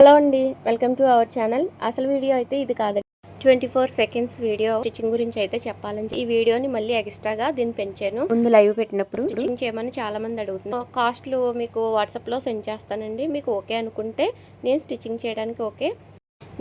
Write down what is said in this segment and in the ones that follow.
Hello అండి welcome to our channel. అసలు video అయితే ఇది కాదండి. Twenty four seconds video stitching గురించి అయితే చెప్పాలని ఈ వీడియోని మళ్ళీ ఎక్స్ట్రాగా దీన్ని పెంచాను. ముందు లైవ్ పెట్టినప్పుడు స్టిచ్చింగ్ చేయమని చాలా మంది అడుగుతున్నారు కాస్ట్లు మీకు వాట్సాప్లో సెండ్ చేస్తానండి. మీకు ఓకే అనుకుంటే నేను స్టిచ్చింగ్ చేయడానికి ఓకే.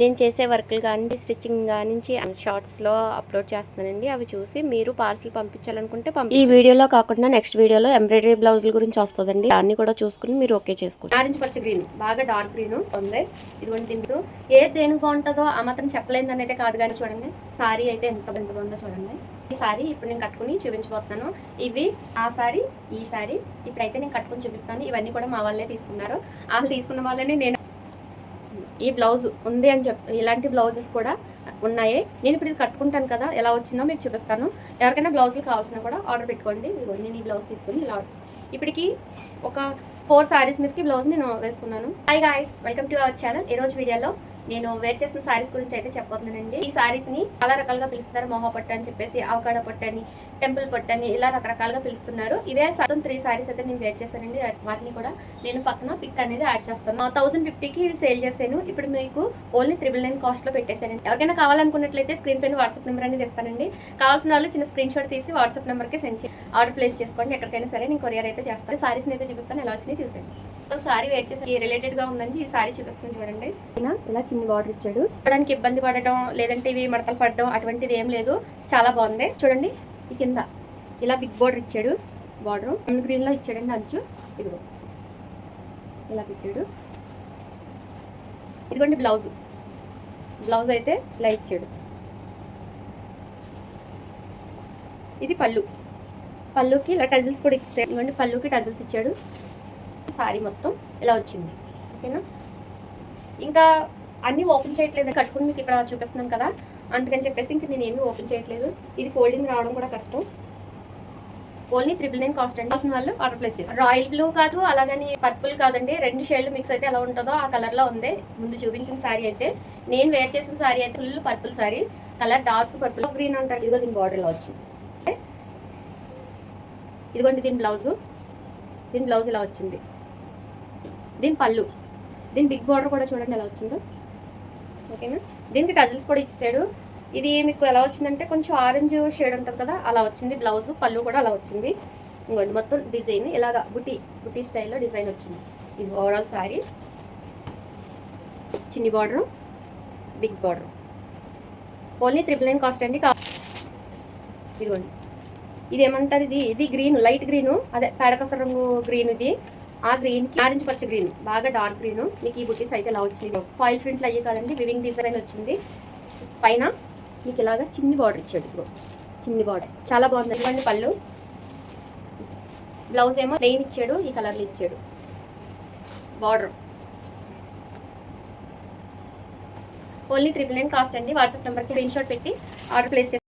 నేను చేసే వర్క్లు కానీ స్టిచ్చింగ్ కానీ షార్ట్స్లో అప్లోడ్ చేస్తానండి అవి చూసి మీరు పార్సిల్ పంపించాలనుకుంటే పంపి ఈ వీడియోలో కాకుండా నెక్స్ట్ వీడియోలో ఎంబ్రాయిడరీ బ్లౌజుల గురించి వస్తుందండి. దాన్ని కూడా చూసుకుని మీరు ఓకే చేసుకోండి ఆరెంజ్ పచ్చ గ్రీన్ బాగా డార్క్ గ్రీన్ ఉంది. ఇదిగోండి థింగ్స్ ఏ దేనికి బాగుంటుందో ఆ మాత్రం చెప్పలేదు అనేది కాదు కానీ చూడండి. సారీ అయితే ఎంత ఎంత బాగుందో చూడండి. ఈ సారీ ఇప్పుడు నేను కట్టుకుని చూపించబోతున్నాను. ఇవి ఆ సారీ ఈ సారీ ఇప్పుడైతే నేను కట్టుకుని చూపిస్తాను. ఇవన్నీ కూడా మా వాళ్ళే తీసుకున్నారు. వాళ్ళు తీసుకున్న వాళ్ళని నేను ఈ బ్లౌజ్ ఉంది అని చెప్ ఇలాంటి బ్లౌజెస్ కూడా ఉన్నాయి. నేను ఇప్పుడు ఇది కట్టుకుంటాను కదా ఎలా వచ్చిందో మీకు చూపిస్తాను. ఎవరికైనా బ్లౌజులు కావాల్సిన కూడా ఆర్డర్ పెట్టుకోండి. నేను ఈ బ్లౌజ్ తీసుకుని ఇలా ఇప్పటికి ఒక ఫోర్ సారీస్ మీదకి బ్లౌజ్ నేను వేసుకున్నాను. Hi guys welcome to our channel ఈ రోజు వీడియోలో నేను వేర్ చేసిన సారీస్ గురించి అయితే చెప్పబోతున్నానండి. ఈ సారీస్ని చాలా రకాలుగా పిలుస్తారు మొహ పట్టు అని చెప్పేసి అవకాడ పట్టు అని టెంపుల్ పట్టు అని ఇలా రకరకాలుగా పిలుస్తున్నారు. ఇవే సగం త్రీ సారీస్ అయితే నేను వేర్ చేశానండి. వాటిని కూడా నేను పక్కన పిక్ అనేది యాడ్ చేస్తాను. థౌసండ్ ఫిఫ్టీకి సేల్ చేశాను. ఇప్పుడు మీకు ఓన్లీ త్రిబుల్ నైన్ కాస్ట్లో పెట్టేశానండి. ఎవరికైనా కావాలనుకున్నట్లయితే స్క్రీన్ పైన వాట్సాప్ నెంబర్ అనేది ఇస్తానండి. కావాల్సిన వాళ్ళు చిన్న స్క్రీన్ షాట్ తీసి వాట్సాప్ నెంబర్కి సెండ్ ఆర్డర్ ప్లేస్ చేసుకోండి. ఎక్కడికైనా సరే నేను కొరియర్ అయితే చేస్తాను. సారీస్ అయితే చూపిస్తాను. ఎలా వచ్చినాయి చూసాను సారీ వేర్ చేసి రిలేటెడ్గా ఉందని ఈ సారీ చూపిస్తుంది చూడండి. ఈయన ఇలా చిన్న బార్డర్ ఇచ్చాడు. చూడడానికి ఇబ్బంది పడటం లేదంటే ఇవి మడతలు పడడం అటువంటిది ఏం లేదు. చాలా బాగుంది. చూడండి ఈ కింద ఇలా బిగ్ బార్డర్ ఇచ్చాడు. బార్డర్ గ్రీన్లో ఇచ్చాడండి అంచు. ఇదిగో. ఇలా పెట్టాడు. ఇదిగోండి బ్లౌజ్ బ్లౌజ్ అయితే ఇలా ఇచ్చాడు. ఇది పళ్ళు. పళ్ళుకి ఇలా టజిల్స్ కూడా ఇచ్చాడు ఇవ్వండి పళ్ళుకి టజిల్స్ ఇచ్చాడు. సారీ మొత్తం ఇలా వచ్చింది? ఓకేనా? ఇంకా అన్నీ ఓపెన్ చేయట్లేదు కట్టుకుని మీకు ఇక్కడ చూపిస్తున్నాను కదా. అందుకని చెప్పేసి ఇంక నేను ఏమీ ఓపెన్ చేయట్లేదు. ఇది ఫోల్డింగ్ రావడం కూడా కష్టం. ఓన్లీ త్రిబుల్ నైన్ కాస్ట్ అండి. వాళ్ళు ఆర్డర్ ప్లేస్ చేస్తారు. రాయల్ బ్లూ కాదు అలాగని పర్పుల్ కాదండి. రెండు షేడ్లు మిక్స్ అయితే ఎలా ఉంటుందో ఆ కలర్లో ఉంది. ముందు చూపించిన సారీ అయితే. నేను వేర్ చేసిన సారీ అయితే full purple sari. Colour dark purple. Green అంటారు. ఇదిగో దీని బార్డర్ ఇలా వచ్చింది. ఇదిగోండి దీని బ్లౌజు. దీని బ్లౌజ్ ఇలా వచ్చింది. దీని పళ్ళు. దీని బిగ్ బార్డర్ కూడా చూడండి ఎలా వచ్చిందో. ఓకేనా దీనికి టజిల్స్ కూడా ఇచ్చాడు ఇది మీకు ఎలా వచ్చిందంటే కొంచెం ఆరెంజ్ షేడ్ ఉంటుంది కదా అలా వచ్చింది. బ్లౌజ్ పళ్ళు కూడా అలా వచ్చింది. ఇంకోండి మొత్తం డిజైన్ ఇలాగా బుటీ బుటీ స్టైల్లో డిజైన్ వచ్చింది. ఇది ఓవరాల్ శారీ చిన్ని border big border only triple nine cost అండి. కా ఇదిగోండి. ఇది ఏమంటారు? ఇది ఇది గ్రీన్ లైట్ గ్రీను అదే పేడకస రంగు గ్రీన్ ఇది. ఆ గ్రీన్కి ఆరెంజ్ పచ్చ గ్రీన్ బాగా డార్క్ గ్రీన్ మీకు ఈ బుటీస్ అయితే ఇలా వచ్చింది ఫాయిల్ ప్రింట్లు అయ్యి కాదండి వివింగ్ డిజైన్ వచ్చింది. పైన మీకు ఇలాగా చిన్ని బార్డర్ ఇచ్చాడు ఇప్పుడు. చిన్ని బార్డర్ చాలా బాగుంది. ఇవ్వండి పళ్ళు. బ్లౌజ్ ఏమో ప్లెయిన్ ఇచ్చాడు ఈ కలర్లో ఇచ్చాడు. Border only triple nine cost అండి. వాట్సాప్ నెంబర్కి స్క్రీన్ షాట్ పెట్టి ఆర్డర్ ప్లేస్ చేసి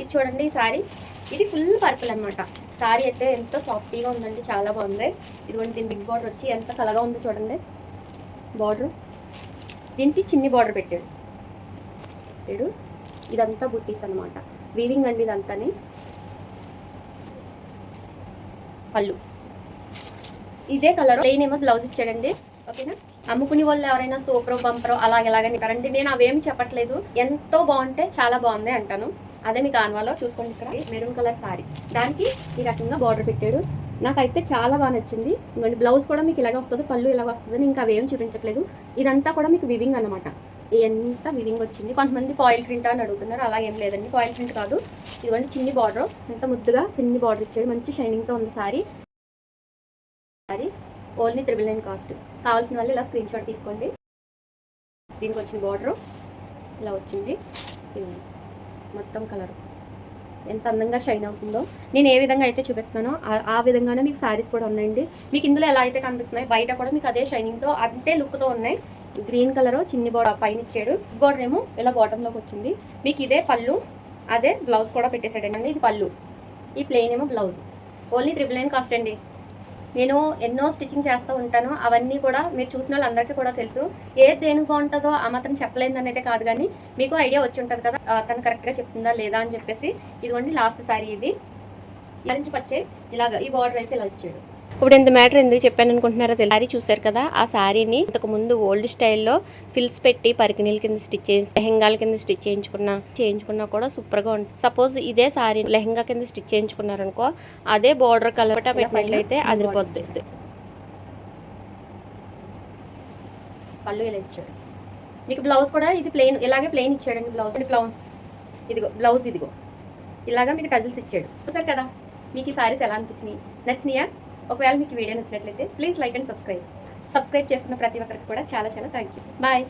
ఇది చూడండి ఈ సారీ ఇది ఫుల్ పర్పుల్ అనమాట సారీ అయితే ఎంత సాఫ్టీగా ఉందండి చాలా బాగుంది. ఇదిగోండి దీని బిగ్ బార్డర్ వచ్చి ఎంత కలగా ఉందో చూడండి. బార్డర్ దీనికి చిన్ని బార్డర్ పెట్టాడు. పెట్టాడు ఇదంతా బుట్టీస్ అనమాట వీవింగ్ అండి ఇదంతాని. పళ్ళు. ఇదే కలర్ ప్లెయిన్ ఏమో బ్లౌజ్ ఇచ్చాడండి. ఓకేనా అమ్ముకునే వాళ్ళు ఎవరైనా సూపర్ బంపర్ అలాగే ఇలాగని కరండి నేను అవేమి చెప్పట్లేదు. ఎంతో బాగుంటే చాలా బాగుంది అంటాను. అదే మీకు ఆన్వాలో చూసుకోండి ఇక్కడ. Maroon colour sari. దానికి ఈ రకంగా బార్డర్ పెట్టాడు. నాకైతే చాలా బాగా నచ్చింది. ఇంకోండి బ్లౌజ్ కూడా మీకు ఇలాగ వస్తుంది పళ్ళు ఇలాగ వస్తుంది ఇంకా అవేం చూపించట్లేదు. ఇదంతా కూడా మీకు వివింగ్ అనమాట ఎంత వివింగ్ వచ్చింది. కొంతమంది పాయిల్ ప్రింట్ అని అడుగుతున్నారు. అలా ఏం లేదండి. పాయిల్ ప్రింట్ కాదు. ఇదిగోండి చిన్ని బార్డర్ ఎంత ముద్దుగా చిన్ని బార్డర్ ఇచ్చాడు. మంచి షైనింగ్తో ఉంది sari. Sari only triple nine cost కావాల్సిన వాళ్ళు ఇలా స్క్రీన్ షాట్ తీసుకోండి. దీనికి వచ్చిన బార్డర్ ఇలా వచ్చింది. మొత్తం కలర్. ఎంత అందంగా షైన్ అవుతుందో. నేను ఏ విధంగా అయితే చూపిస్తున్నానో ఆ- విధంగానే మీకు సారీస్ కూడా ఉన్నాయండి. మీకు ఇందులో ఎలా అయితే కనిపిస్తున్నాయి బయట కూడా మీకు అదే షైనింగ్తో అంతే లుక్తో ఉన్నాయి. గ్రీన్ కలర్ చిన్ని బోర్డర్ పైన ఇచ్చాడు. బోర్డర్ ఏమో ఇలా బాటంలోకి వచ్చింది. మీకు ఇదే పళ్ళు అదే బ్లౌజ్ కూడా పెట్టేశాడండి. ఇది పళ్ళు. ఈ ప్లెయిన్ ఏమో blouse only triple nine cost అండి. నేను ఎన్నో స్టిచ్చింగ్ చేస్తూ ఉంటాను. అవన్నీ కూడా మీరు చూసిన వాళ్ళందరికీ కూడా తెలుసు. ఏది దేనికి బాగుంటుందో ఆ మాత్రం చెప్పలేదు అయితే కాదు కానీ మీకు ఐడియా వచ్చి ఉంటుంది కదా తను కరెక్ట్గా చెప్తుందా లేదా అని చెప్పేసి. ఇదిగోండి లాస్ట్ సారీ ఇది. ఇలా నుంచి పచ్చే ఇలాగ ఈ బార్డర్ అయితే ఇలా వచ్చాడు ఇప్పుడు ఇంత మ్యాటర్ ఎందుకు చెప్పాను అనుకుంటున్నారో తెలియదు సారీ చూసారు కదా ఆ శారీని ఇంతకు ముందు ఓల్డ్ స్టైల్లో ఫిల్స్ పెట్టి పరికిణీల కింద స్టిచ్ చేసి లెహెంగాల కింద స్టిచ్ చేయించుకున్నా చేయించుకున్నా కూడా సూపర్గా ఉంటుంది సపోజ్ ఇదే సారీ లెహంగా కింద స్టిచ్ చేయించుకున్నారనుకో అదే బోర్డర్ కలర్ పెట్టినట్లయితే అదిరిపోద్ది. పళ్ళు ఇలా ఇచ్చాడు. మీకు బ్లౌజ్ కూడా ఇది ప్లెయిన్ ఇలాగే ప్లెయిన్ ఇచ్చాడండి బ్లౌజ్ బ్లౌజ్ ఇదిగో బ్లౌజ్ ఇదిగో. ఇలాగా మీకు టజిల్స్ ఇచ్చాడు. చూసారు కదా మీకు ఈ సారీస్ ఎలా అనిపించినాయి? నచ్చినాయా? ఒకవేళ మీకు వీడియో నచ్చినట్లయితే please like and subscribe subscribe చేసుకున్న ప్రతి ఒక్కరికి కూడా చాలా చాలా థ్యాంక్ యూ బాయ్